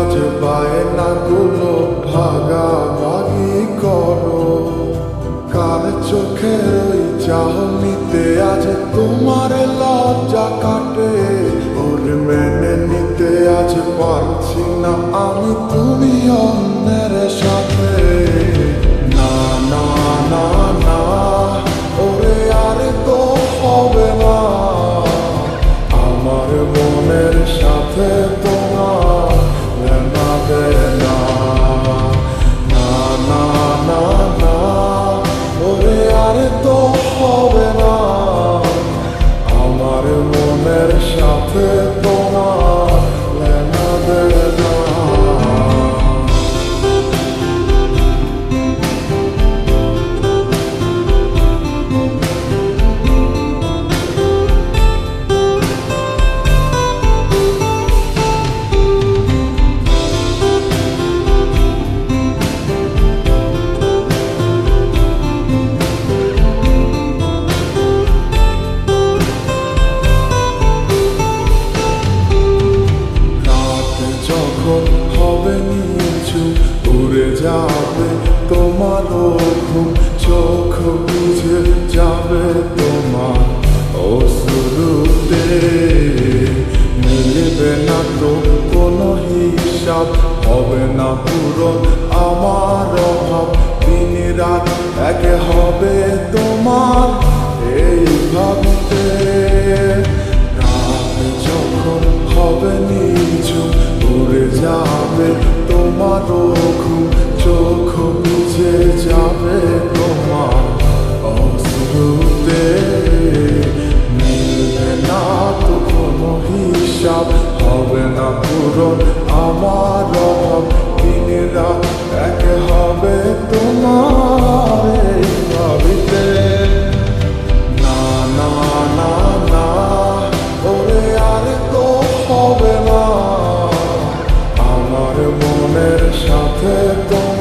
আজ বায়নাগুলো ভাগাভাগি করো। কার চোখের ওই চাহনিতে আজ তোমার লজ্জা কাটে? ওর মেনে নিতে আজ পারছি না আমি, তুমি তোমার 少的懂